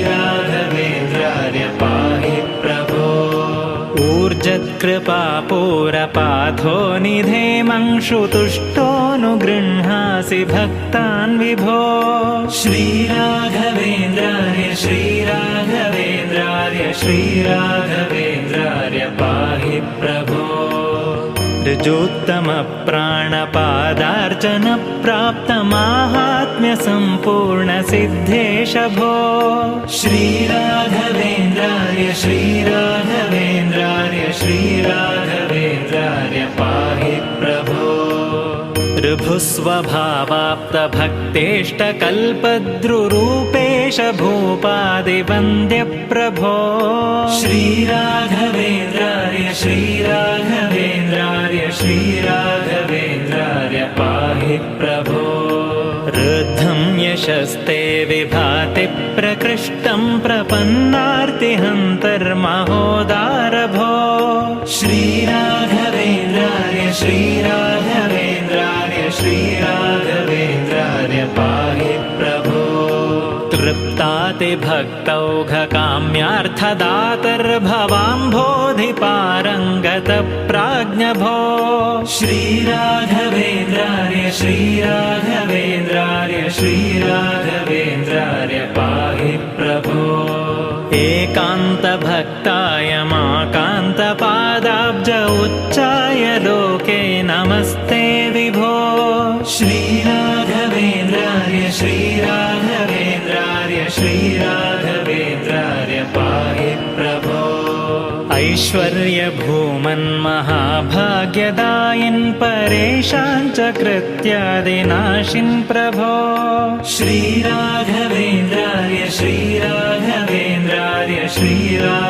श्रीराघवेन्द्राय पाहि प्रभो। ऊर्जत्कृपापूरपाथो निधेमंशुतुष्टोऽनुगृह्णासि भक्तान् विभो। श्रीराघवेन्द्राय श्रीराघवेन्द्राय श्रीराघवेन्द्राय पाहि प्रभो ऋजोत्तमप्राणपादार्चनप्राप्तमाहात्म्यसम्पूर्णसिद्धेश भो श्रीराघवेन्द्राय श्रीराघवेन्द्राय श्रीराघवेन्द्राय पाहि प्रभो। ऋभुस्वभावाप्तभक्तेष्टकल्पद्रुरूपेश भूपादिवन्द्यप्रभो। श्रीराघवेन्द्राय श्रीराघवेन्द्राय यशस्ते विभाति प्रकृष्टं प्रपन्नार्तिहन्तर्महोदारभो। श्रीराघवेन्द्राय श्रीराघवेन्द्राय श्रीराघवेन्द्राय पाहि प्रभो। तृप्तातिभक्तौघकाम्यार्थदातर्भवाम्भोधिपारङ्गतप्राज्ञभो। श्रीराघवेन्द्राय श्रीराघवेन्द्राय एकान्तभक्ताय माकान्तपादाब्ज उच्चाय लोके नमस्ते विभो। श्रीराघवेन्द्राय श्रीराघवेन्द्राय श्रीराघवेन्द्राय पाहि प्रभो। ऐश्वर्यभूमन्महाभाग्यदायिन् परेशान् च कृत्यादिनाशिन् प्रभो। श्रीराघवेन्द्राय श्रीराघवेन्द्राय श्रीराघवेन्द्राय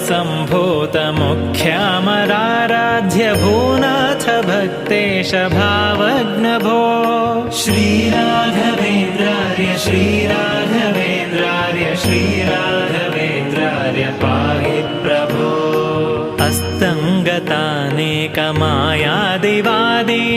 अम्भोजसम्भूतमुख्यामराराध्य भूनाथ भक्तेश भावग्नभो। श्रीराघवेन्द्राय श्रीराघवेन्द्राय श्रीराघवेन्द्राय पाहि प्रभो। अस्तङ्गतानेकमायादिवादीश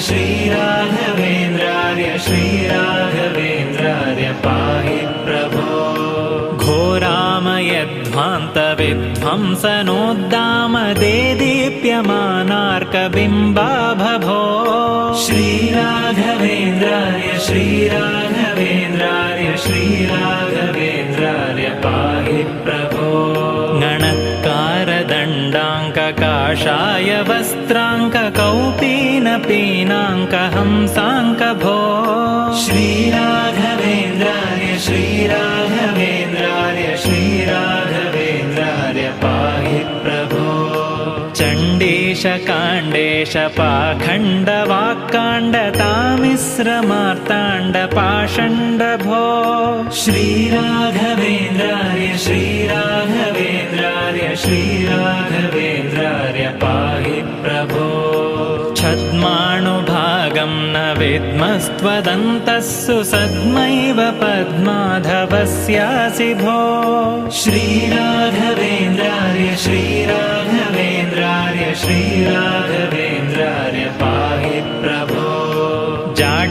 श्रीराघवेन्द्रार्य श्रीराघवेन्द्रार्य पाहि प्रभो। घोरामयध्वान्तविध्वंसनोद्दामदेदीप्यमानार्कबिम्बाभभो श्रीराघवेन्द्रार्य श्रीराघवेन्द्रार्य श्रीराघवेन्द्रार्य पाहि प्रभो। गणत्कारदण्डाङ्ककाषाय वस्त्राङ्ककौपीनपीनाङ्कहंसाङ्कभो श्रीराघवेन्द्रार्य श्रीराघवेन्द्रार्य श्रीराघवेन्द्रार्य पाहि प्रभो। चण्डीशकाण्डेश पाखण्डवाक्काण्डतामिश्रमार्ताण्डपाषण्डभो श्रीराघवेन्द्रार्य श्रीराघवेन्द्रार्य श्रीराघवेन्द्रार्य पाहि प्रभो छद्माणुभागं न विद्मस्त्वदन्तः सुसद्मैव पद्माधवस्यासि भो श्रीराघवेन्द्रार्य श्रीराघवेन्द्रार्य श्रीराघवेन्द्रार्य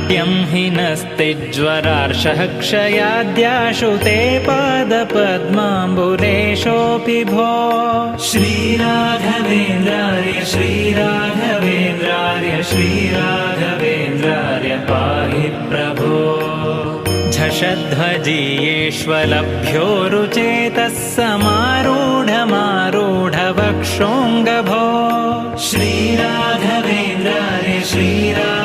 जाड्यं हि नस्तिज्वरार्षः क्षयाद्याशु ते पादपद्माम्बुलेशोऽपि भो। श्रीराघवेन्द्रार्य श्रीराघवेन्द्रार्य श्रीराघवेन्द्रार्य पाहि प्रभो। झषध्वजीयेष्वलभ्यो रुचेतः समारूढमारूढवक्षोऽङ्गभो श्रीराघवेन्द्रार्य श्रीराघवेन्द्रार्य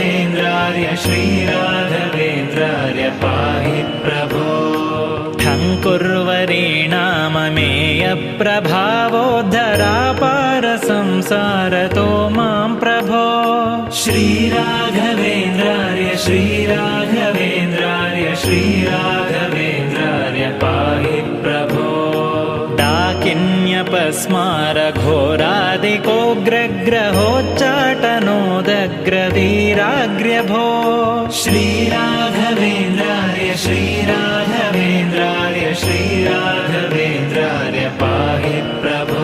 श्रीराघवेन्द्रार्य श्रीराघवेन्द्रार्य पाहि प्रभो। ठङ्कुर्वरीणाममेयप्रभावोद्धरापारसंसारतो मां प्रभो। श्रीराघवेन्द्रार्य श्रीराघवेन्द्रार्य श्रीराघवेन्द्रार्य डाकिन्यपस्मारघोरादिकोग्रग्रहोच्चाटनोदग्रवीराग्र्यभो श्रीराघवेन्द्रार्य श्रीराघवेन्द्रार्य श्रीराघवेन्द्रार्य पाहि प्रभो